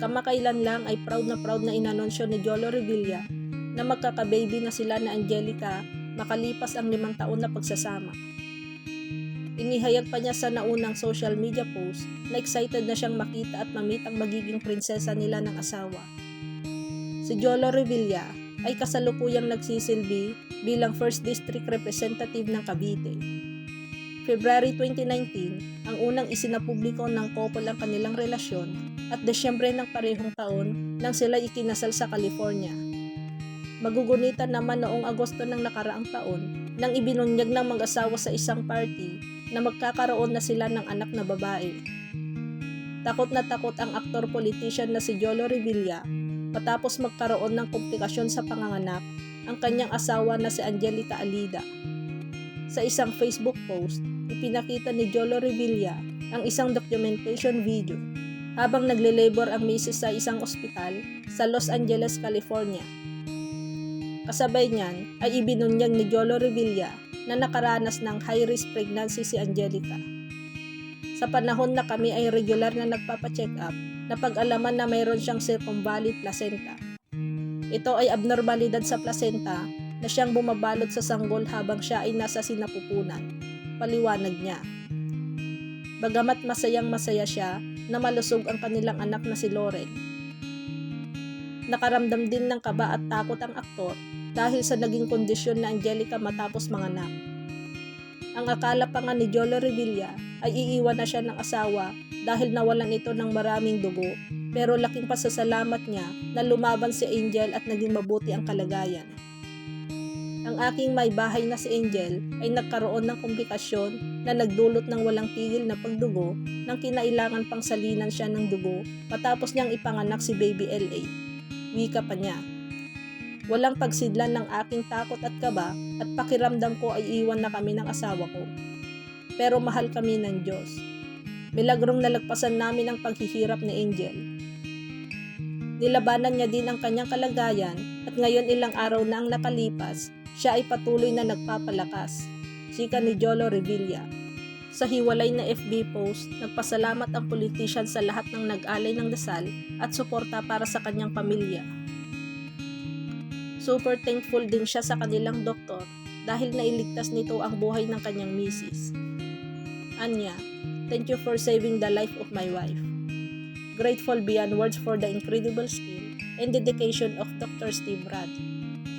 Kamakailan lang ay proud na proud na inanunsyo ni Jolo Revilla na magkakababy na sila na Angelica makalipas ang limang taon na pagsasama. Inihayag pa niya sa naunang social media post na excited na siyang makita at mamit ang magiging prinsesa nila ng asawa. Si Jolo Revilla ay kasalukuyang nagsisilbi bilang First District Representative ng Cavite. February 2019, ang unang isinapubliko ng couple ang kanilang relasyon at Desyembre ng parehong taon nang sila ikinasal sa California. Magugunitan naman noong Agosto ng nakaraang taon nang ibinunyag ng mag-asawa sa isang party na magkakaroon na sila ng anak na babae. Takot na takot ang aktor-politician na si Jolo Revilla matapos magkaroon ng komplikasyon sa panganganak ang kanyang asawa na si Angelica Alida. Sa isang Facebook post, ipinakita ni Jolo Revilla ang isang documentation video habang nagle-labor ang misis sa isang ospital sa Los Angeles, California. Kasabay niyan ay ibinunyag ni Jolo Revilla na nakaranas ng high-risk pregnancy si Angelica. Sa panahon na kami ay regular na nagpapacheck up, napag-alaman na mayroon siyang circumvalid placenta. Ito ay abnormalidad sa placenta na siyang bumabalot sa sanggol habang siya ay nasa sinapupunan. Paliwanag niya. Bagamat masayang masaya siya na malusog ang kanilang anak na si Lauren. Nakaramdam din ng kaba at takot ang aktor dahil sa naging kondisyon na Angelica matapos manganak. Ang akala pa nga ni Jolo Revilla ay iiwan na siya ng asawa dahil nawalan ito ng maraming dugo pero laking pasasalamat niya na lumaban si Angel at naging mabuti ang kalagayan. Ang aking may bahay na si Angel ay nagkaroon ng komplikasyon na nagdulot ng walang tigil na pagdugo nang kinailangan pang salinan siya ng dugo matapos niyang ipanganak si baby LA. Wika pa niya. Walang pagsidlan ng aking takot at kaba at pakiramdam ko ay iwan na kami ng asawa ko. Pero mahal kami ng Diyos. Milagrong nalagpasan namin ang paghihirap ni Angel. Nilabanan niya din ang kanyang kalagayan at ngayon ilang araw na ang nakalipas, siya ay patuloy na nagpapalakas. Sika ni Jolo Revilla. Sa hiwalay na FB post, nagpasalamat ang politician sa lahat ng nag-alay ng dasal at suporta para sa kanyang pamilya. Super thankful din siya sa kanilang doktor dahil nailigtas nito ang buhay ng kanyang misis. Anya, thank you for saving the life of my wife. Grateful beyond words for the incredible skill and dedication of Dr. Steve Rudd.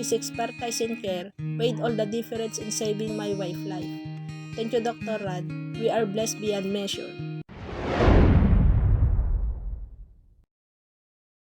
His expertise and care made all the difference in saving my wife's life. Thank you, Dr. Rudd. We are blessed beyond measure.